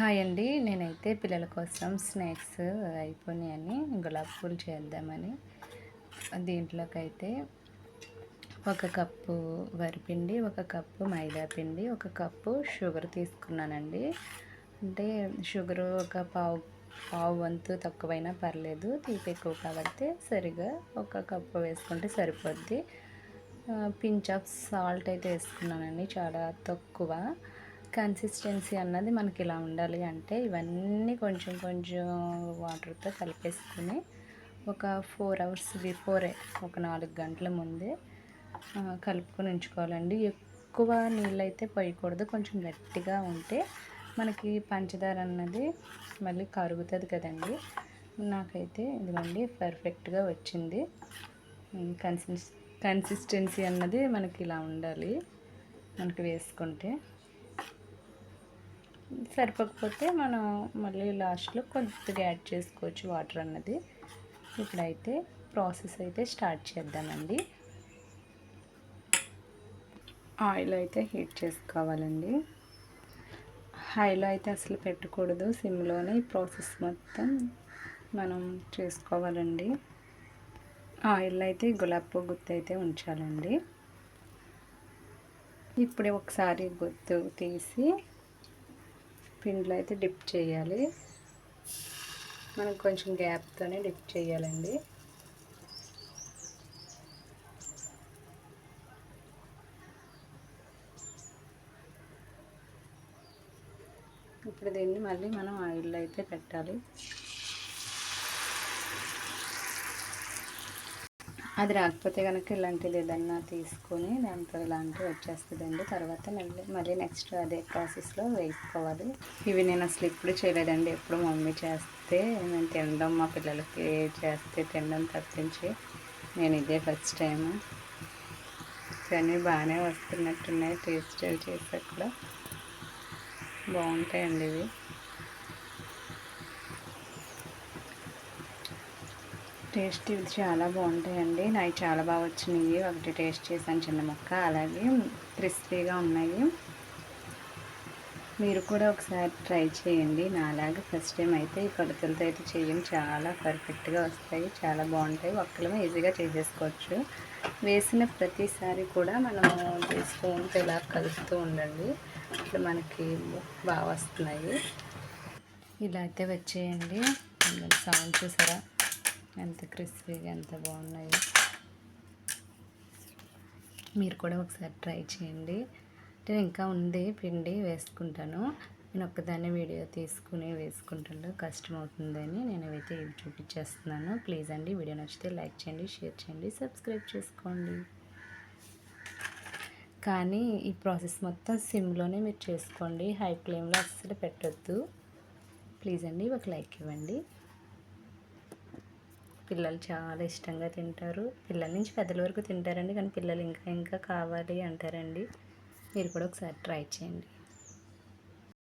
Hi అండి. నేనైతే పిల్లల కోసం స్నాక్స్ అయిపోయినాయని గులాబ్ పూలు చేద్దామని. దీంట్లోకైతే ఒక కప్పు వరిపిండి ఒక కప్పు మైదా పిండి ఒక కప్పు షుగర్ తీసుకున్నానండి. అంటే షుగర్ ఒక పావు పావు వంతు తక్కువైనా పర్లేదు తీపి ఎక్కువ కాబట్టి సరిగా ఒక కప్పు వేసుకుంటే సరిపోద్ది. పించ్ ఆఫ్ సాల్ట్ అయితే వేసుకున్నానండి చాలా తక్కువ. కన్సిస్టెన్సీ అన్నది మనకి ఇలా ఉండాలి అంటే ఇవన్నీ కొంచెం కొంచెం వాటర్తో కలిపేసుకుని ఒక ఫోర్ అవర్స్ బిఫోరే ఒక నాలుగు గంటల ముందే కలుపుకొని ఉంచుకోవాలండి. ఎక్కువ నీళ్ళు అయితే పోయకూడదు. కొంచెం గట్టిగా ఉంటే మనకి పంచదార అన్నది మళ్ళీ కరుగుతుంది కదండి. నాకైతే ఇదిగోండి పర్ఫెక్ట్గా వచ్చింది. కన్సిస్ కన్సిస్టెన్సీ అన్నది మనకి ఇలా ఉండాలి. మనకి వేసుకుంటే. సరిపోకపోతే మనం మళ్ళీ లాస్ట్లో కొద్దిగా యాడ్ చేసుకోవచ్చు వాటర్ అన్నది. ఇప్పుడైతే ప్రాసెస్ అయితే స్టార్ట్ చేద్దామండి. ఆయిల్ అయితే హీట్ చేసుకోవాలండి. హైలో అయితే అసలు పెట్టకూడదు. సిమ్లోనే ఈ ప్రాసెస్ మొత్తం మనం చేసుకోవాలండి. ఆయిల్ అయితే గులాబీ గుత్తి అయితే ఉంచాలండి. ఇప్పుడే ఒకసారి గుత్తు తీసి పిండిలో అయితే డిప్ చేయాలి. మనం కొంచెం గ్యాప్తోనే డిప్ చేయాలండి. ఇప్పుడు దీన్ని మళ్ళీ మనం ఆయిల్లో అయితే పెట్టాలి. అది రాకపోతే కనుక ఇలాంటిది ఏదన్నా తీసుకొని దాంతో ఇలాంటివి వచ్చేస్తుందండి. తర్వాత మళ్ళీ మళ్ళీ నెక్స్ట్ అదే ప్రాసెస్లో వేసుకోవాలి. ఇవి నేను అసలు ఇప్పుడు చేయలేదండి. ఎప్పుడు మమ్మీ చేస్తే నేను తినడం మా పిల్లలకి చేస్తే తినడం తప్పించి నేను ఇదే ఫస్ట్ టైం కానీ బాగానే వస్తున్నట్టున్నాయి. టేస్ట్ చేసాక కూడా బాగుంటాయండి ఇవి. టేస్ట్ ఇవి చాలా బాగుంటాయండి. నాకు చాలా బాగా వచ్చినాయి. ఒకటి టేస్ట్ చేశాను చిన్న ముక్క. అలాగే క్రిస్పీగా ఉన్నాయి. మీరు కూడా ఒకసారి ట్రై చేయండి. నాలాగా ఫస్ట్ టైం అయితే ఈ కొలతలతో అయితే చేయండి చాలా పర్ఫెక్ట్గా వస్తాయి. చాలా బాగుంటాయి. ఒక్కలమే ఈజీగా చేసేసుకోవచ్చు. వేసిన ప్రతిసారి కూడా మనము స్పూన్తో ఇలా కలుపుతూ ఉండండి. ఇట్లా మనకి బాగా వస్తున్నాయి. ఇలా అయితే వచ్చేయండి. సౌండ్ చూసారా? ఎంత క్రిస్పీగా ఎంత బాగున్నాయో. మీరు కూడా ఒకసారి ట్రై చేయండి. అంటే ఇంకా ఉంది పిండి వేసుకుంటాను. నేను ఒక్కదాన్ని వీడియో తీసుకుని వేసుకుంటాను కష్టం అవుతుందని నేను అయితే ఇది చూపించేస్తున్నాను. ప్లీజ్ అండి వీడియో నచ్చితే లైక్ చేయండి షేర్ చేయండి సబ్స్క్రైబ్ చేసుకోండి. కానీ ఈ ప్రాసెస్ మొత్తం సిమ్లోనే మీరు చేసుకోండి. హై ఫ్లేమ్లో అస్సలు పెట్టద్దు. ప్లీజ్ అండి ఒక లైక్ ఇవ్వండి. పిల్లలు చాలా ఇష్టంగా తింటారు. పిల్లల నుంచి పెద్దల వరకు తింటారండి. కానీ పిల్లలు ఇంకా ఇంకా కావాలి అంటారండి. మీరు కూడా ఒకసారి ట్రై చేయండి.